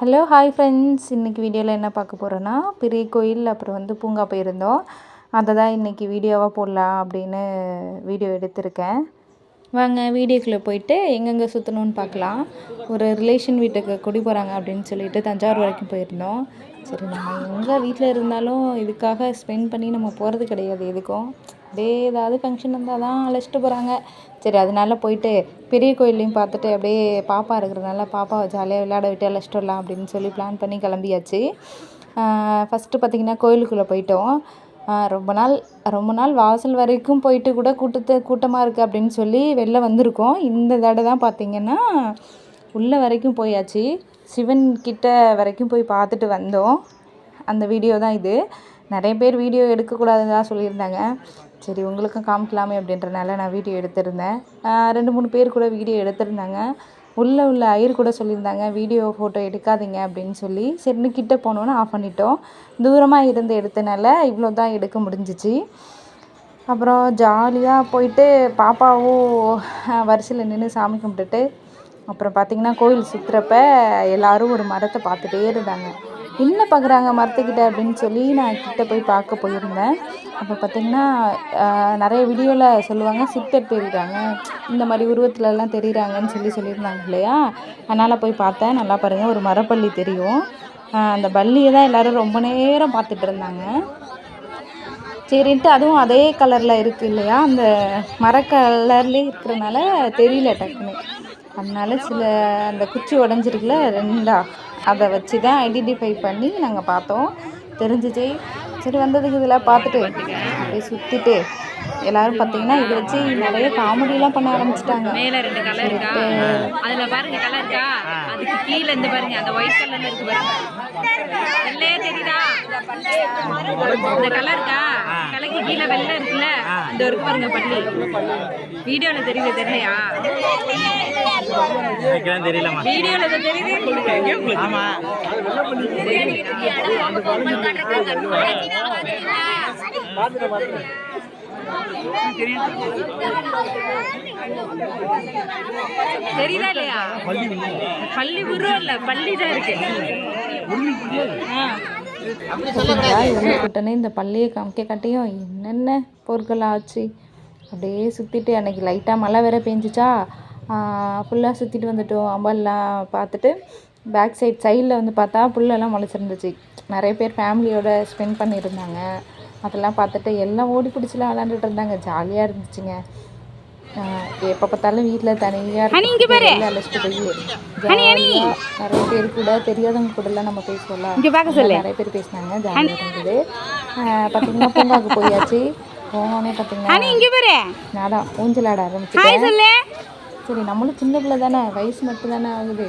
Hello hi friends இன்றைக்கி வீடியோவில் என்ன பார்க்க போகிறோன்னா பெரிய கோயில் அப்புறம் வந்து பூங்கா போயிருந்தோம். அதை தான் இன்றைக்கி வீடியோவாக போடலாம் அப்படின்னு வீடியோ எடுத்திருக்கேன். வாங்க வீடியோக்குள்ளே போயிட்டு எங்கெங்கே சுற்றணும்னு பார்க்கலாம். ஒரு ரிலேஷன் வீட்டுக்கு குடி போகிறாங்க அப்படின்னு சொல்லிட்டு தஞ்சாவூர் வரைக்கும் போயிருந்தோம். சரி நம்ம எங்கே வீட்டில் இருந்தாலும் இதுக்காக ஸ்பெண்ட் பண்ணி நம்ம போகிறது கிடையாது எதுக்கும். அப்படியே ஏதாவது ஃபங்க்ஷன் இருந்தால் தான் அழைச்சிட்டு போகிறாங்க சரி அதனால போயிட்டு பெரிய கோயில்லையும் பார்த்துட்டு அப்படியே பாப்பா இருக்கிறதுனால பாப்பாவை ஜாலியாக விளையாட விட்டு அழைச்சிட்டு வரலாம் அப்படின்னு சொல்லி பிளான் பண்ணி கிளம்பியாச்சு. ஃபஸ்ட்டு பார்த்திங்கன்னா கோயிலுக்குள்ளே போயிட்டோம். ரொம்ப நாள் ரொம்ப நாள் வாசல் வரைக்கும் போயிட்டு கூட கூட்டத்தை கூட்டமாக இருக்குது அப்படின்னு சொல்லி வெளில வந்திருக்கோம். இந்த தடவை தான் பார்த்திங்கன்னா உள்ளே வரைக்கும் போயாச்சு. சிவன் கிட்ட வரைக்கும் போய் பார்த்துட்டு வந்தோம். அந்த வீடியோ தான் இது. நிறைய பேர் வீடியோ எடுக்கக்கூடாதுன்னு தான் சொல்லியிருந்தாங்க. சரி உங்களுக்கும் காமிக்கலாமே அப்படின்றனால நான் வீடியோ எடுத்திருந்தேன். ரெண்டு மூணு பேர் கூட வீடியோ எடுத்திருந்தாங்க. உள்ளே உள்ள ஐயர் கூட சொல்லியிருந்தாங்க வீடியோ ஃபோட்டோ எடுக்காதீங்க அப்படின்னு சொல்லி. சரின்னு கிட்டே போனோன்னு ஆஃப் பண்ணிட்டோம். தூரமாக இருந்து எடுத்தனால இவ்வளோ தான் எடுக்க முடிஞ்சிச்சு. அப்புறம் ஜாலியாக போயிட்டு பாப்பாவும் வரிசையில் நின்று சாமி கும்பிட்டுட்டு அப்புறம் பார்த்திங்கன்னா கோயில் சுற்றுறப்ப எல்லோரும் ஒரு மரத்தை பார்த்துட்டே இருந்தாங்க. என்ன பார்க்குறாங்க மரத்துக்கிட்ட அப்படின்னு சொல்லி நான் கிட்ட போய் பார்க்க போயிருந்தேன். அப்போ பார்த்திங்கன்னா நிறைய வீடியோவில் சொல்லுவாங்க சித்தர் தெரியுறாங்க இந்த மாதிரி உருவத்துலலாம் தெரியுறாங்கன்னு சொல்லி சொல்லியிருந்தாங்க இல்லையா? அதனால் போய் பார்த்தேன். நல்லா பாருங்கள் ஒரு மரப்பள்ளி தெரியும். அந்த பள்ளியை தான் எல்லோரும் ரொம்ப நேரம் பார்த்துட்டு இருந்தாங்க. சரின்ட்டு அதுவும் அதே கலரில் இருக்குது இல்லையா? அந்த மர கலர்லேயே இருக்கிறனால தெரியல டக்குன்னு. அதனால சில அந்த குச்சி உடஞ்சிருக்குல ரெண்டா? அதை வச்சு தான் ஐடென்டிஃபை பண்ணி நாங்கள் பார்த்தோம். தெரிஞ்சிச்சு. சரி வந்ததுக்கு இதெல்லாம் பார்த்துட்டு அப்படியே சுற்றிட்டு எல்லாரும் பார்த்தீங்கன்னா இதை வச்சு நிறைய காமெடியெல்லாம் பண்ண ஆரம்பிச்சிட்டாங்க. மேலே ரெண்டு கலர் இருக்கா? அதில் பாருங்க கலர் இருக்கா? அதுக்கு கீழே இருந்து பாருங்க அந்த ஒயிட் கலர்ல இருக்கு பாருங்க. வெள்ளையே தெரியுதா? இந்த கலர் இருக்கா? கலருக்கு கீழே வெள்ளை இருக்குல்ல? இந்த இருக்கு பாருங்க பள்ளி வீடியோல தெரியுது தெரியலையா? தெரியலமா வீடியோல தெரியுது? ஆமா. தெரியுதா இல்லையா? பள்ளி உருவம் இல்ல பள்ளி தான் இருக்கு. ஆ. இந்த பள்ளியை காமிக்க காட்டியும் என்னென்ன பொருட்கள் ஆச்சு? அப்படியே சுற்றிட்டு அன்றைக்கி லைட்டாக மழை வேற பெஞ்சிச்சா? ஃபுல்லாக சுற்றிட்டு வந்துட்டோம். அம்பல்லாம் பார்த்துட்டு பேக் சைட் சைடில் வந்து பார்த்தா புல்லெல்லாம் முளைச்சிருந்துச்சு. நிறைய பேர் ஃபேமிலியோடு ஸ்பெண்ட் பண்ணியிருந்தாங்க. அதெல்லாம் பார்த்துட்டு எல்லாம் ஓடி பிடிச்சிலாம் விளாண்டுட்டு இருந்தாங்க ஜாலியாக இருந்துச்சுங்க எப்போ பார்த்தாலும் வீட்டில் தனியாக அழைச்சிட்டு போய் நிறைய பேர் கூட தெரியாதவங்க கூடலாம் நம்ம பேசுவோம்ல. நிறைய பேர் பேசினாங்க. ஜாலியாக இருந்தது. பார்த்தீங்கன்னா பூங்காவுக்கு போயாச்சு. போனோடனே பார்த்தீங்கன்னா நாடா ஊஞ்சல் ஆட ஆரம்பிச்சு சரி நம்மளும் சின்ன பிள்ளை தானே வயசு மட்டும் தானே ஆகுது.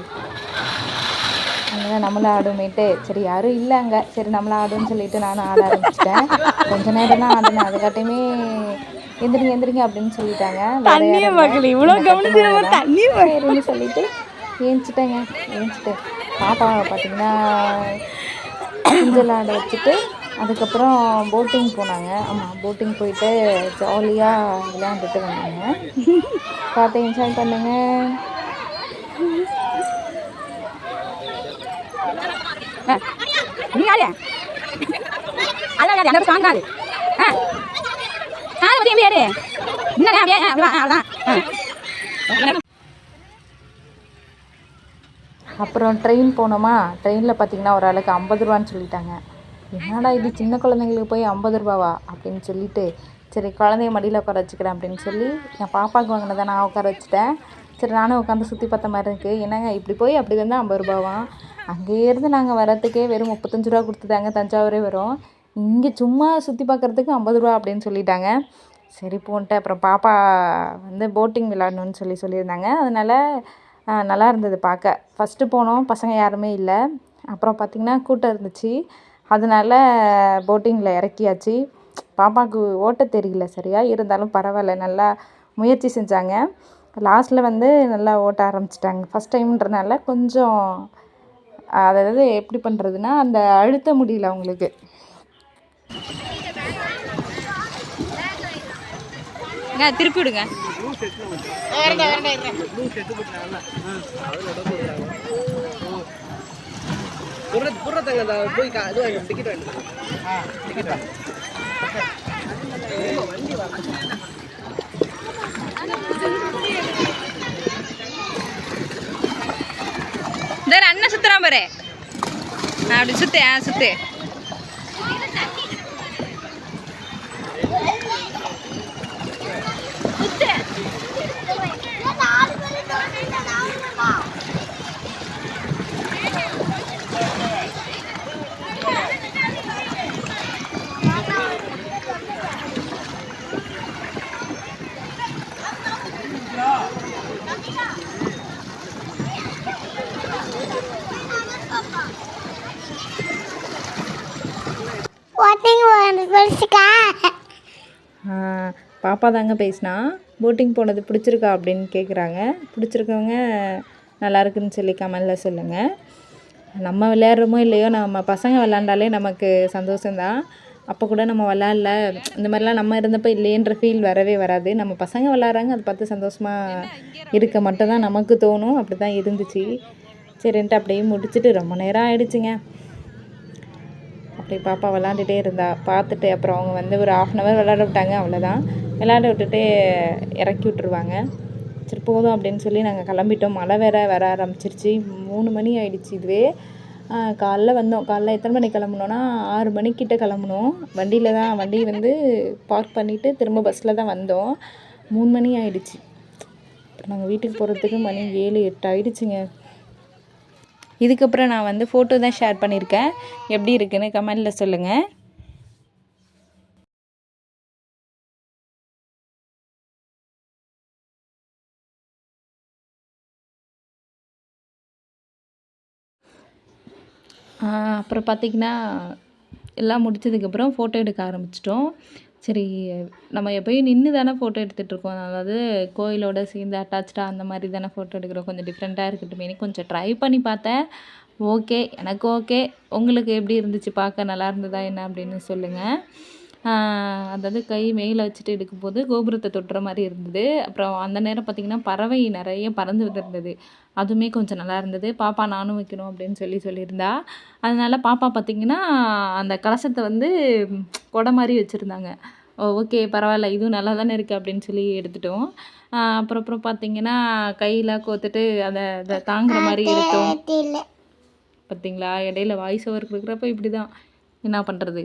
அங்கே நம்மளும் ஆடுமேட்டு. சரி யாரும் இல்லை அங்கே சரி நம்மளும் ஆடுன்னு சொல்லிட்டு நானும் ஆட ஆரம்பிச்சிட்டேன். கொஞ்ச நேரம் தான் ஆடினேன். அதுக்காட்டையுமே எந்திரிங்க எந்திரிங்க அப்படின்னு சொல்லிட்டாங்க. சரின்னு சொல்லிட்டு ஏஞ்சிட்டேங்க. ஏஞ்சிட்டு பாப்பாவை பார்த்தீங்கன்னா ஊஞ்சல் ஆட வச்சுட்டு அதுக்கப்புறம் போட்டிங் போனாங்க. ஆமாம் போட்டிங் போயிட்டு ஜாலியாக விளையாண்டுட்டு வந்தாங்க. பார்த்து என்ஜாய் பண்ணுங்க. நீ ஆளு அதான் அந்த சாங் ஆளு ஆ. ஆ வந்து எப்படி என்ன அப்படியே அவ்வளோதான் அப்புறம் ட்ரெயின் போனோமா? ட்ரெயினில் பார்த்தீங்கன்னா ஒரு ஆளுக்கு ஐம்பது ரூபான்னு சொல்லிட்டாங்க. என்னடா இது சின்ன குழந்தைங்களுக்கு போய் ஐம்பது ரூபாவா? அப்படின்னு சொல்லிட்டு சரி குழந்தைய மடியில் உட்கார வச்சுக்கிறேன் அப்படின்னு சொல்லி என் பாப்பாவுக்கு வாங்கினதை நான் உட்கார வச்சுட்டேன். சரி நானும் உட்காந்து சுற்றி பார்த்த மாதிரி இருக்குது என்னங்க இப்படி போய் அப்படி வந்தால் ஐம்பது ரூபாவாம் அங்கேருந்து நாங்கள் வரத்துக்கே வெறும் முப்பத்தஞ்சு ரூபா கொடுத்துட்டாங்க தஞ்சாவூரே வரும். இங்கே சும்மா சுற்றி பார்க்குறதுக்கு ஐம்பது ரூபா அப்படின்னு சொல்லிட்டாங்க. சரி போன்ட்டு அப்புறம் பாப்பா வந்து போட்டிங் விளாடணுன்னு சொல்லி சொல்லியிருந்தாங்க. அதனால் நல்லா இருந்தது பார்க்க. ஃபஸ்ட்டு போனோம் பசங்க யாருமே இல்லை. அப்புறம் பார்த்திங்கன்னா கூட்டம் இருந்துச்சு. அதனால போட்டிங்கில் இறக்கியாச்சு. பாப்பாவுக்கு ஓட்ட தெரியல சரியா. இருந்தாலும் பரவாயில்ல நல்லா முயற்சி செஞ்சாங்க. லாஸ்ட்டில் வந்து நல்லா ஓட்ட ஆரம்பிச்சிட்டாங்க. ஃபஸ்ட் டைம்ன்றனால கொஞ்சம் அதாவது எப்படி பண்ணுறதுன்னா அந்த அழுத்த முடியல அவங்களுக்கு. திருப்பி விடுங்க. போய் கா- இது வாங்கி டிக்கெட் வாங்கி டிக்கெட் வாங்கி இந்த அண்ணன் சுத்துறான் பாரு ஆ, அப்படி போட்டிங் ஆ பாப்பா தாங்க பேசினா போட்டிங் போனது பிடிச்சிருக்கா? அப்படின்னு கேட்குறாங்க பிடிச்சிருக்கவங்க நல்லா இருக்குன்னு சொல்லி கமெண்டில் சொல்லுங்கள் நம்ம விளையாடுறோமோ இல்லையோ நம்ம பசங்க விளாண்டாலே நமக்கு சந்தோஷம்தான். அப்போ கூட நம்ம விளாட்ல இந்த மாதிரிலாம் நம்ம இருந்தப்போ இல்லையன்ற ஃபீல் வரவே வராது. நம்ம பசங்க விளாட்றாங்க அதை பார்த்து சந்தோஷமாக இருக்க மட்டும்தான் நமக்கு தோணும். அப்படி தான் இருந்துச்சு. சரின்ட்டு அப்படியே முடிச்சுட்டு ரொம்ப நேரம் ஆயிடுச்சுங்க. அப்படி பாப்பா விளாண்டுட்டே இருந்தா பார்த்துட்டு அப்புறம் அவங்க வந்து ஒரு ஆஃப் அன் ஹவர் விளாட விட்டாங்க அவ்வளோதான் விளாட விட்டுட்டு இறக்கி விட்ருவாங்க சரி போதும் அப்படின்னு சொல்லி நாங்கள் கிளம்பிட்டோம். மழை வேற வர ஆரம்பிச்சிருச்சு. மூணு மணி ஆயிடுச்சு இதுவே. காலைல வந்தோம். காலைல எத்தனை மணிக்கு கிளம்புனோன்னா ஆறு மணிக்கிட்ட கிளம்புனோம். வண்டியில் தான் வண்டி வந்து பார்க் பண்ணிவிட்டு திரும்ப பஸ்ஸில் தான் வந்தோம். மூணு மணி ஆயிடுச்சு. அப்புறம் நாங்கள் வீட்டுக்கு போகிறதுக்கு மணி ஏழு எட்டு ஆயிடுச்சுங்க. இதுக்கப்புறம் நான் வந்து ஃபோட்டோ தான் ஷேர் பண்ணியிருக்கேன். எப்படி இருக்குன்னு கமெண்டில் சொல்லுங்கள் அப்புறம் பார்த்திங்கன்னா எல்லாம் முடிச்சதுக்கப்புறம் ஃபோட்டோ எடுக்க ஆரம்பிச்சிட்டோம். சரி நம்ம எப்போயும் நின்று தானே ஃபோட்டோ எடுத்துகிட்ருக்கோம் அதாவது கோயிலோட சேர்ந்து அட்டாச்சாக அந்த மாதிரி தானே ஃபோட்டோ எடுக்கிறோம். கொஞ்சம் டிஃப்ரெண்ட்டாக இருக்கட்டுமேனு கொஞ்சம் ட்ரை பண்ணி பார்த்தேன். ஓகே எனக்கு ஓகே உங்களுக்கு எப்படி இருந்துச்சு? பார்க்க நல்லா இருந்ததா என்ன அப்படின்னு சொல்லுங்கள் அதாவது கை மேலே வச்சுட்டு எடுக்கும்போது கோபுரத்தை தொட்டுற மாதிரி இருந்தது. அப்புறம் அந்த நேரம் பார்த்திங்கன்னா பறவை நிறைய பறந்து இருந்தது அதுவுமே கொஞ்சம் நல்லா இருந்தது. பாப்பா நானும் வைக்கணும் அப்படின்னு சொல்லி சொல்லியிருந்தா. அதனால பாப்பா பார்த்திங்கன்னா அந்த கலசத்தை வந்து கொடை மாதிரி வச்சுருந்தாங்க. ஓகே பரவாயில்ல இதுவும் நல்லா தானே இருக்குது அப்படின்னு சொல்லி எடுத்துட்டோம். அப்புறம் அப்புறம் பார்த்திங்கன்னா கையில் கோத்துட்டு அதை அதை தாங்குற மாதிரி எடுத்தோம். பார்த்தீங்களா இடையில வாய்ஸ் ஓவர் கொடுக்குறப்ப இப்படி தான் என்ன பண்ணுறது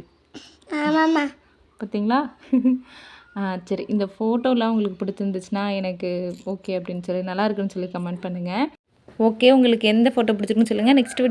ஆமாம்மா. பார்த்தீங்களா? ஆ சரி. இந்த ஃபோட்டோலாம் உங்களுக்கு பிடிச்சிருந்துச்சுன்னா எனக்கு ஓகே அப்படின்னு சொல்லி நல்லா இருக்குன்னு சொல்லி கமெண்ட் பண்ணுங்கள் ஓகே உங்களுக்கு எந்த ஃபோட்டோ பிடிச்சிருக்குன்னு சொல்லுங்கள் நெக்ஸ்ட்